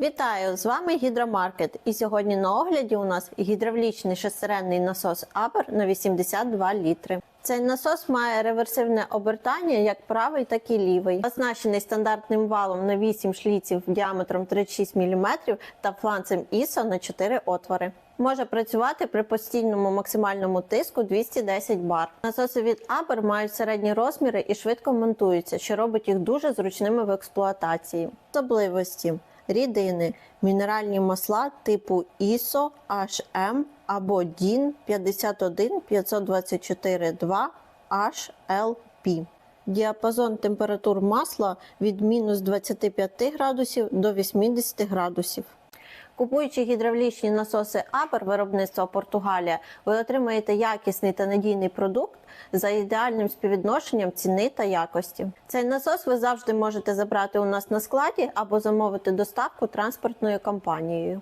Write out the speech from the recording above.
Вітаю! З вами Гідромаркет. І сьогодні на огляді у нас гідравлічний шестеренний насос Абер на 82 літри. Цей насос має реверсивне обертання як правий, так і лівий. Оснащений стандартним валом на 8 шліців діаметром 36 мм та фланцем ISO на 4 отвори. Може працювати при постійному максимальному тиску 210 бар. Насоси від Aber мають середні розміри і швидко монтуються, що робить їх дуже зручними в експлуатації. Особливості рідини, мінеральні масла типу ISO, HM або DIN 51 524 2 HLP. Діапазон температур масла від мінус 25 градусів до 80 градусів. Купуючи гідравлічні насоси Абер виробництва Португалія, ви отримаєте якісний та надійний продукт за ідеальним співвідношенням ціни та якості. Цей насос ви завжди можете забрати у нас на складі або замовити доставку транспортною компанією.